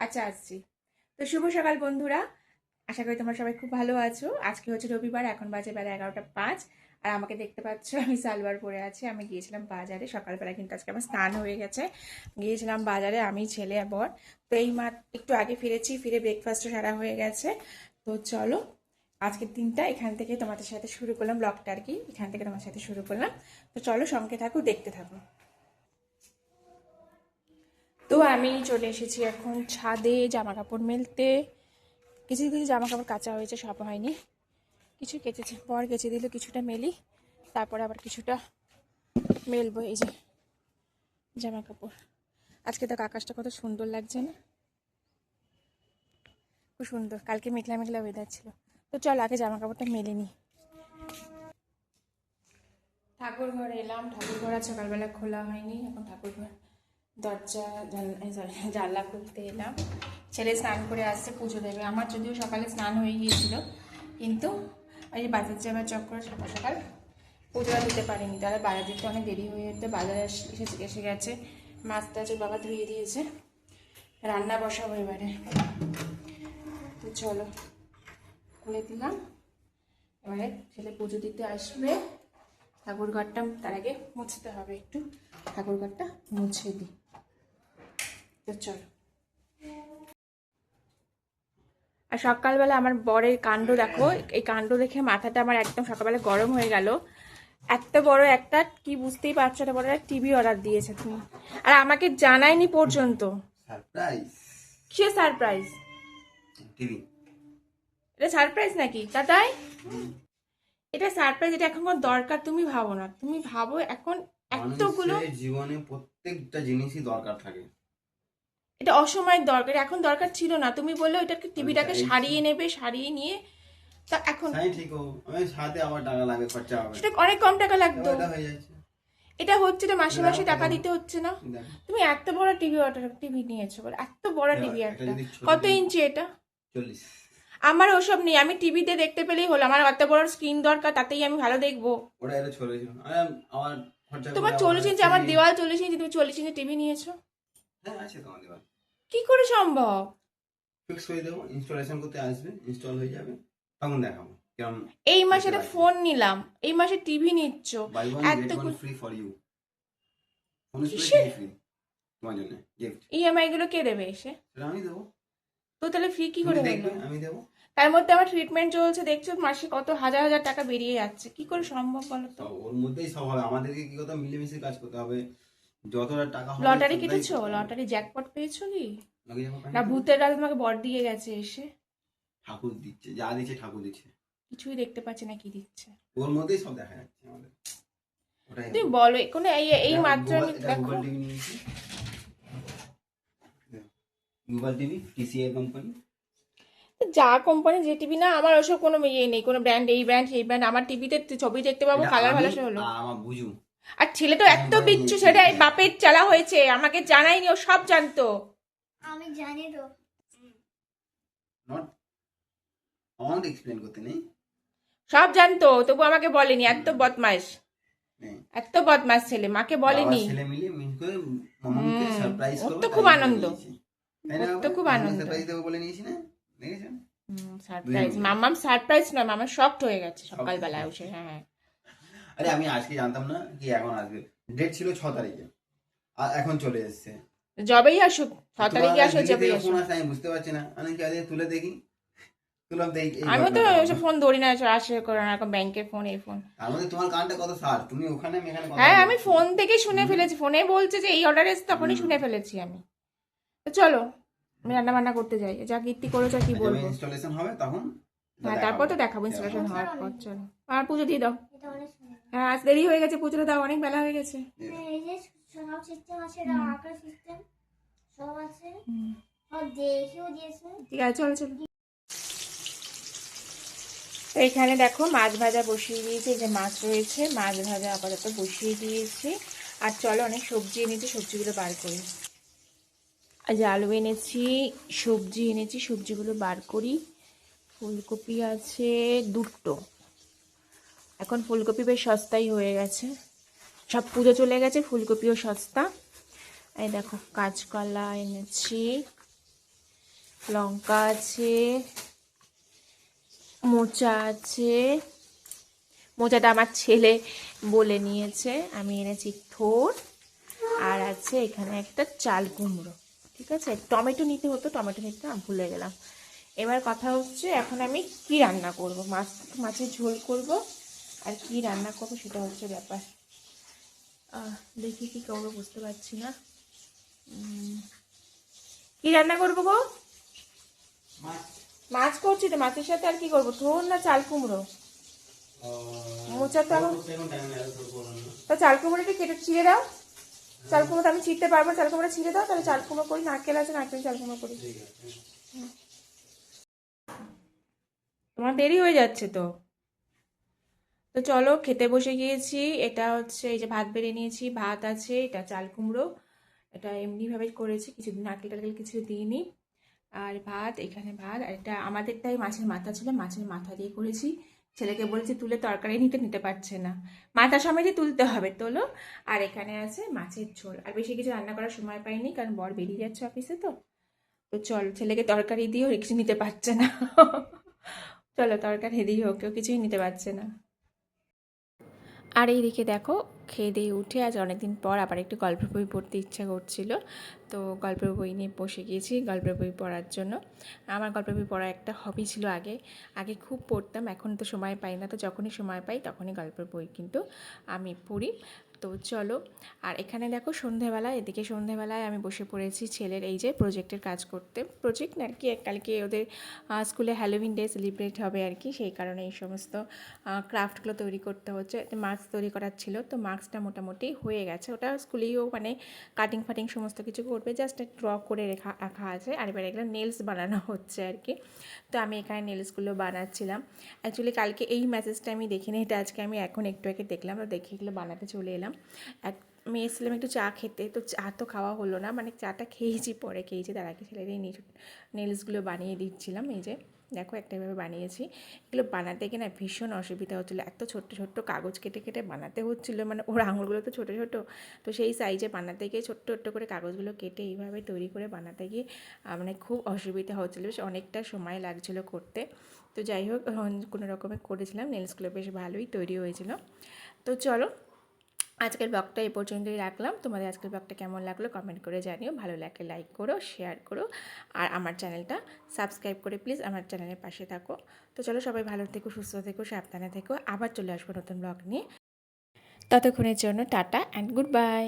আচ্ছা আসছি। তো শুভ সকাল বন্ধুরা। আশা করি তোমরা সবাই খুব ভালো আছো। আজকে হচ্ছে রবিবার, এখন বাজে বেলা এগারোটা পাঁচ। আর আমাকে দেখতে পাচ্ছ, আমি সালোয়ার পরে আছি। আমি গিয়েছিলাম বাজারে। সকালবেলা কিন্তু আজকে আমার স্নান হয়ে গেছে। গিয়েছিলাম বাজারে, আমি, ছেলে বর। তো এই মা একটু আগে ফিরেছি, ফিরে ব্রেকফাস্টও সারা হয়ে গেছে। তো চলো, আজকের দিনটা এখান থেকে তোমাদের সাথে শুরু করলাম, ব্লগটা আর কি। এখান থেকে তোমার সাথে শুরু করলাম। তো চলো সঙ্গে থাকো, দেখতে থাকো। আমি চলে এসেছি এখন ছাদে জামা কাপড় মেলতে। কিছু কিছু জামা কাপড় কাঁচা হয়েছে, সব হয়নি। কিছু কেচেছে পর কেচে দিল, কিছুটা মেলি, তারপরে আবার কিছুটা মেলবো, এই যে জামা কাপড় আজকে তো আকাশটা কত সুন্দর লাগছে না। খুব সুন্দর, কালকে মেঘলা মেঘলা ওয়েদার ছিল। তো চল, আগে জামা কাপড়টা মেলে নি। ঠাকুর ঘরে এলাম ঠাকুর ঘর আজ সকালবেলা খোলা হয়নি, এখন ঠাকুর ঘর দরজা জানলা খুলতে এলাম। ছেলে স্নান করে আসছে, পুজো দেবে। আমার যদিও সকালে স্নান হয়ে গিয়েছিল, কিন্তু যে বাজার যাবার চক্কর, সকাল সকাল পুজোটা দিতে পারিনি। তাহলে বাজার দিতে অনেক দেরি হয়ে যেত, বাজারে এসে, এসে- গেছে। মাছ টাছ বাবা ধুয়ে দিয়েছে। রান্না বসাবো এবারে। তো চলো, খুলে দিলাম। এবারে ছেলে পুজো দিতে আসবে। ঠাকুর ঘরটা তার আগে মুছতে হবে একটু। ঠাকুর ঘরটা মুছে দিই। তো চলো। আর সকালবেলা আমার বরের কাণ্ড দেখো। এই কাণ্ড দেখে মাথাটা আমার একদম সকালবেলা গরম হয়ে গেল। এত বড় একটা কি বুঝতেই পারছ একটা বড় একটা টিভি অর্ডার দিয়েছে তুমি। আর আমাকে জানায়নি পর্যন্ত। সারপ্রাইজ কিসে সারপ্রাইজ টিভি। এটা সারপ্রাইজ নাকি? তা তাই এটা সারপ্রাইজ এটা এখন দরকার তুমি ভাবো না। তুমি ভাবো এখন এতগুলো জীবনে প্রত্যেকটা জিনিসই দরকার থাকে। এটা অসময়ের দরকার এখন দরকার ছিল না। তুমি বললে ওইটাকে টিভিটাকে সারিয়ে নেবে সারিয়ে নিয়ে তা এখন ঠিক আমি সাথে আবার টাকা লাগে খরচা হবে। সেটা অনেক কম টাকা লাগতো। এটা হয়ে যাচ্ছে। এটা হচ্ছে না মাসে মাসে টাকা দিতে হচ্ছে না। তুমি এত বড় টিভি অর্ডার টিভি নিয়েছো বলে এত বড় টিভি একটা। কত ইঞ্চি এটা? চল্লিশ। আমার ওসব নেই আমি টিভিতে দেখতে পেলেই হলো আমার অত বড় স্ক্রিন দরকার তাতেই আমি ভালো দেখব। আমার তোমার চল্লিশ ইঞ্চি আমার দেওয়াল চল্লিশ ইঞ্চি তুমি চল্লিশ ইঞ্চি টিভি নিয়েছো? হ্যাঁ আছে কি করে সম্ভব? ফিক্স করে দেবো ইনস্টলেশন করতে আসবে ইনস্টল হয়ে যাবে তখন দেখাবো এই মাসে একটা ফোন নিলাম এই মাসে টিভি নিচ্ছ এত ফ্রি ফর ইউ তোমার জন্য গিফট ইএমআই গুলো কে দেবে এসে? আমি দেবো। তো তাহলে ফ্রি কি করে দেখবে আমি দেবো। তার মধ্যে আমার ট্রিটমেন্ট চলছে দেখছ মাসে কত হাজার হাজার টাকা বেরিয়ে যাচ্ছে কি করে সম্ভব বলো তো? ওর মধ্যেই সব হবে আমাদেরকে কি হবে মিলেমিশে কাজ করতে হবে যতটা টাকা লটারি কেটেছো? লটারি জ্যাকপট পেয়েছ কি? না? ভূতের রাত তোমাকে বর দিয়ে গেছে এসে। ঠাকুর দিচ্ছে যা দিচ্ছে ঠাকুর দিচ্ছে। কিছুই দেখতে পাচ্ছি না কি দিচ্ছে। ওর মধ্যেই সব দেখা যাচ্ছে আমাদের। তুমি বলো কোনো এই এই মাত্র আমি দেখো। গুগল টিভি টিসিআই কোম্পানি যা কোম্পানি যে টিভি না আমার ওসব কোনো ইয়ে নেই। কোনো ব্র্যান্ড এই ব্র্যান্ড সেই ব্র্যান্ড আমার টিভিতে ছবি দেখতে পাবো কালার ভালো হলো। আমার বুঝু। আর ছেলে তো এত হ্যাঁ, বিচ্ছু হ্যাঁ, সেটা হ্যাঁ। এই বাপের চালা হয়েছে আমাকে জানায়নি ও সব জানতো। আমি জানি তো। নট আমাকে এক্সপ্লেন করতে নেই। সব জানতো তবু আমাকে বলেনি এত বদমাস নেই। এত বদমাস ছেলে মাকে বলেনি। ছেলে মিলে মিস করে মামাকে সারপ্রাইজ তো খুব আনন্দ। তাই তো খুব আনন্দ। সারপ্রাইজ দেবো বলে নিয়েছি না? দেখেছেন সারপ্রাইজ মামাম সারপ্রাইজ নয় মামা শকড হয়ে গেছে সকালবেলায় উঠে হ্যাঁ হ্যাঁ। আরে আমি আজকে জানতাম না কি এখন আসবে। ডেট ছিল ছ তারিখে। আর এখন চলে এসেছে। যবেই আসুক ছ তারিখে ফোন আসে আমি বুঝতে পারছি না। আমি কি আরে তুলে দেখি? তুলাম দেখি আমিও তো। ওসব ফোন ধরি না আসে করে না এরকম ব্যাংকের ফোন এই ফোন তার মধ্যে তোমার কানটা কত সার তুমি ওখানে আমি এখানে কথা হ্যাঁ আমি ফোন থেকে শুনে ফেলেছি। ফোনে বলছে যে এই অর্ডার এসে তখনই শুনে ফেলেছি আমি। তো চলো আমি রান্না বান্না করতে যাই। যা কীর্তি করেছ কি যবে বলব। ইনস্টলেশন হবে তখন হ্যাঁ তারপর তো দেখাবো ইনস্টলেশন হওয়ার পর চলো। আর পুজো দিয়ে দাও। হ্যাঁ আজ দেরি হয়ে গেছে পুজোটা দাও অনেক বেলা হয়ে গেছে। হ্যাঁ, এই যে সব সিস্টেম আছে এটা আঁকার সিস্টেম সব আছে। সব দেখেও দিয়েছে। ঠিক আছে চলো চলো। তো এখানে দেখো মাছ ভাজা বসিয়ে দিয়েছি যে মাছ রয়েছে মাছ ভাজা আপাতত বসিয়ে দিয়েছি। আর চলো অনেক সবজি এনেছি সবজিগুলো বার করি। আজ আলু এনেছি সবজি এনেছি সবজিগুলো বার করি। ফুলকপি আছে দুটো। এখন ফুলকপি বেশ সস্তাই হয়ে গেছে। সব পুজো চলে গেছে, ফুলকপিও সস্তা। এই দেখো, কাঁচকলা এনেছি, লঙ্কা আছে, মোচা আছে। মোচাটা আমার ছেলে বলে নিয়েছে, আমি এনেছি থোর। আর আছে এখানে একটা চাল কুমড়ো, ঠিক আছে? টমেটো নিতে হতো, টমেটো নিতে ভুলে গেলাম। এবার কথা হচ্ছে এখন আমি কি রান্না করব? মাছ মাছের ঝোল করব আর কি রান্না করব সেটা হচ্ছে ব্যাপার। আহ, দেখি কি করব বুঝতে পারছি না। কি রান্না করব গো? মাছ। করছি তো মাছের সাথে আর কি করব? থোর না চাল কুমড়ো। মোচা তো তো চাল কুমড়োটা কেটে ছিঁড়ে দাও। চাল কুমড়ো আমি ছিঁড়তে পারব না, চাল কুমড়ো ছিঁড়ে দাও তাহলে চাল কুমড়ো করি নারকেল আছে নারকেল চাল কুমড়ো করি। হুম। তোমার দেরি হয়ে যাচ্ছে তো। তো চলো খেতে বসে গিয়েছি। এটা হচ্ছে এই যে ভাত বেড়ে নিয়েছি। ভাত আছে, এটা চাল কুমড়ো। এটা এমনিভাবে করেছি কিছু নারকেল টারকেল কিছু দিইনি। আর ভাত, এখানে ভাত। আর এটা আমাদেরটাই মাছের মাথা ছিল, মাছের মাথা দিয়ে করেছি। ছেলেকে বলেছি তুলে তরকারি নিতে নিতে পারছে না। মাথা সমেতই তুলতে হবে, তোলো। আর এখানে আছে মাছের ঝোল। আর বেশি কিছু রান্না করার সময় পাইনি, কারণ বর বেরিয়ে যাচ্ছে অফিসে তো। তো চল, ছেলেকে তরকারি দিয়েও কিছু নিতে পারছে না। চলো, তরকারি দিই হোক, কেউ কিছুই নিতে পারছে না। আর এইদিকে দেখো, খেয়ে দিয়ে উঠে আজ অনেকদিন পর আবার একটু গল্পের বই পড়তে ইচ্ছা করছিল। তো গল্পের বই নিয়ে বসে গিয়েছি গল্পের বই পড়ার জন্য। আমার গল্পের বই পড়া একটা হবি ছিল আগে। আগে খুব পড়তাম, এখন তো সময় পাই না, তো যখনই সময় পাই তখনই গল্পের বই কিন্তু আমি পড়ি। তো চলো। আর এখানে দেখো সন্ধেবেলা এদিকে সন্ধেবেলায় আমি বসে পড়েছি ছেলের এই যে প্রজেক্টের কাজ করতে। প্রজেক্ট না কি, কালকে ওদের স্কুলে হ্যালোউইন ডে সেলিব্রেট হবে আর কি, সেই কারণে এই সমস্ত ক্রাফটগুলো তৈরি করতে হচ্ছে। মাস্ক তৈরি করার ছিল, তো মাস্কটা মোটামুটি হয়ে গেছে। ওটা স্কুলেও মানে কাটিং ফাটিং সমস্ত কিছু করবে জাস্ট ড্র করে রেখা রাখা আছে। আর এবার এগুলো নেলস বানানো হচ্ছে আর কি। তো আমি এখানে নেলসগুলো বানাচ্ছিলাম। অ্যাকচুয়ালি কালকে এই মেসেজটা আমি দেখিনি, এটা আজকে আমি এখন একটু আগে দেখলাম, তো দেখে এগুলো বানাতে চলে এলাম। এক আমি এসেছিলাম একটু চা খেতে, তো চা তো খাওয়া হলো না। মানে চাটা খেয়েছি পরে, খেয়েছি। তার আগে এই নেলসগুলো বানিয়ে দিচ্ছিলাম। এই যে, দেখো একটা এভাবে বানিয়েছি। এগুলো বানাতে গিয়ে না ভীষণ অসুবিধা হচ্ছিল। এত ছোট্ট ছোট্ট কাগজ কেটে কেটে বানাতে হচ্ছিল। মানে ওর আঙুলগুলো তো ছোটো ছোটো। তো সেই সাইজে বানাতে গিয়ে ছোট্ট ছোট্ট করে কাগজগুলো কেটে এইভাবে তৈরি করে বানাতে গিয়ে মানে খুব অসুবিধা হচ্ছিল। বেশ অনেকটা সময় লাগছিল করতে। তো যাই হোক কোনো রকমে করেছিলাম। নেলসগুলো বেশ ভালোই তৈরি হয়েছিল। তো চলো আজকের ব্লগটা এই পর্যন্তই রাখলাম। তোমাদের আজকের ব্লগটা কেমন লাগল কমেন্ট করে জানিও। ভালো লাগে লাইক করো শেয়ার করো। আর আমার চ্যানেলটা সাবস্ক্রাইব করে প্লিজ আমার চ্যানেলের পাশে থাকো। তো চলো সবাই ভালো থেকো, সুস্থ থেকো, সাবধানে থেকো। আবার চলে আসব নতুন ব্লগ নিয়ে। ততক্ষণের জন্য টাটা অ্যান্ড গুড বাই